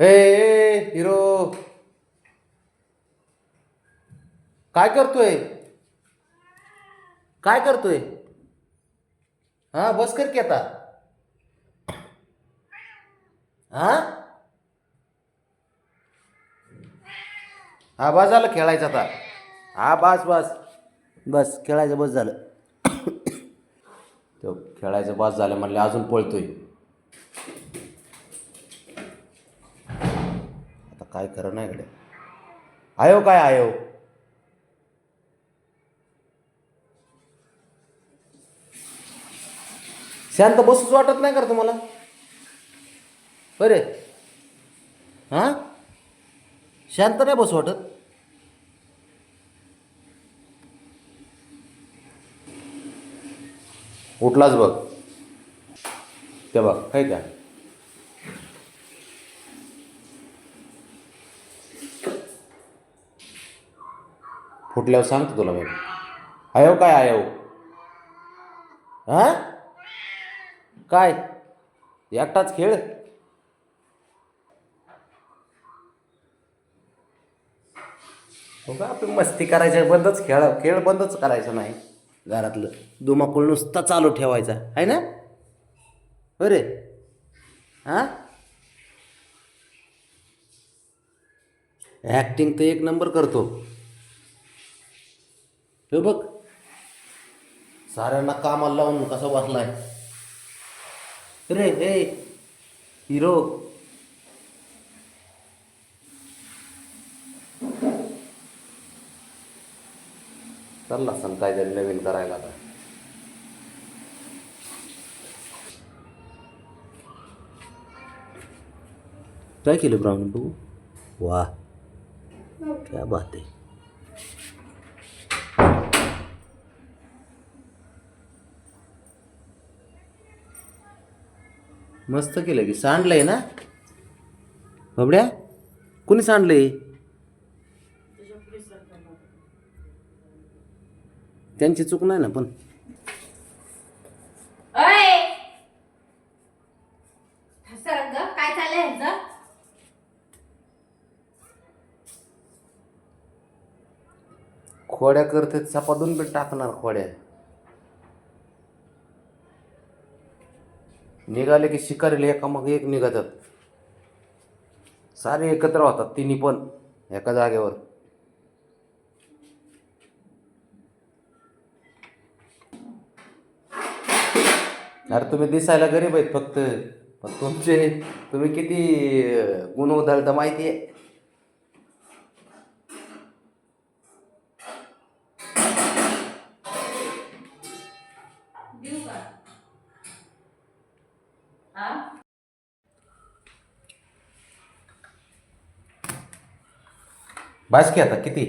ए hero. काय करतोय? काय करतोय? हा बस कर की आता. हा? हा बस झालं खेळायचं आता. हा बस बस. बस खेळायचं बस झालं. तो खेळायचं बस झालं म्हणले अजून पळतोय आता काय खरं नाही कडे आयो काय आयो? शांत बसूच वाटत नाही कर तुम्हाला? बरे हां? शांत नाही बसू वाटत? उठलाच बघ. ते बघ काय काय फुटल्यावर सांगतो तुला मी? आयो काय आयो? हा? काय? एकटाच खेळ? हो का आपण मस्ती करायचं बंदच खेळ खेळ बंदच करायचं नाही घरातलं. दुमाकूळ नुसता चालू ठेवायचा आहे ना? बरे हां? ॲक्टिंग तर एक नंबर करतो. हे बघ. साऱ्यांना कामाला लावून कसा बसलाय? रे हे हिरो. चालला सण काहीतरी नवीन करायला आता. काय केलं ब्राह्मण तू वा. क्या बात आहे. मस्त केलं की सांडलंय ना? बाबड्या कोणी सांडलंय? त्यांची चूक नाही ना पण. काय चाललंय खोड्या करते चपातून पण टाकणार खोड्या. निघाले की शिकारीला एकामागे एक निघतात. सारे एकत्र होतात तिन्ही पण एका जागेवर. अरे तुम्ही दिसायला गरीब आहेत फक्त. पण तुमचे तुम्ही किती अं, गुण उधळता माहिती आहे. बास की आता किती?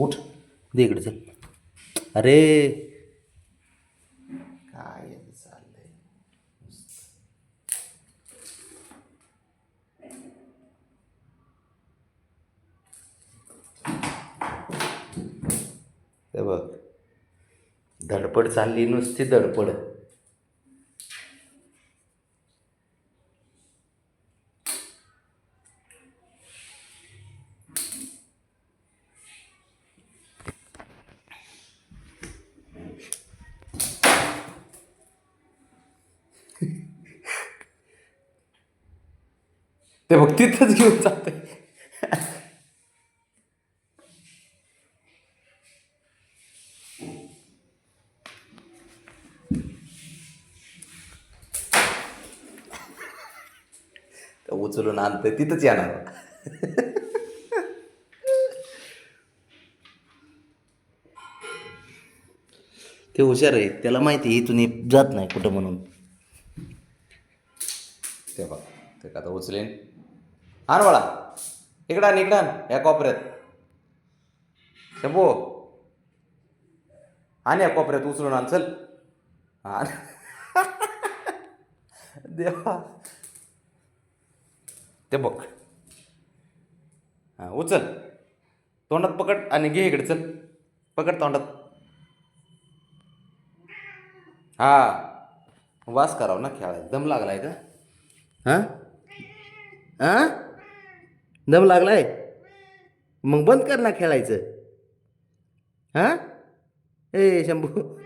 उठ दे इकडे चल. अरे. काय चाललंय? ते बघ धडपड चालली नुसती धडपड. ते बघ तिथंच घेऊन जाते उचलून आणतंय तिथंच येणार. ते हुशार आहे त्याला माहिती आहे इथून जात नाही कुठं म्हणून. ते बघ ते का उचलेन. आण बाळा. इकडं आण इकडं आण. या कोपऱ्यात. शंभू. आण या कोपऱ्यात उचलून आण चल. आण. देवा. ते बघ. हां उचल. तोंडात पकड आणि घे इकडे चल. पकड तोंडात. हा. वास करावं ना खेळायला. दम लागलाय का? हां? हां? दम लागलाय? मग बंद कर ना खेळायचं. हां? ए शंभू.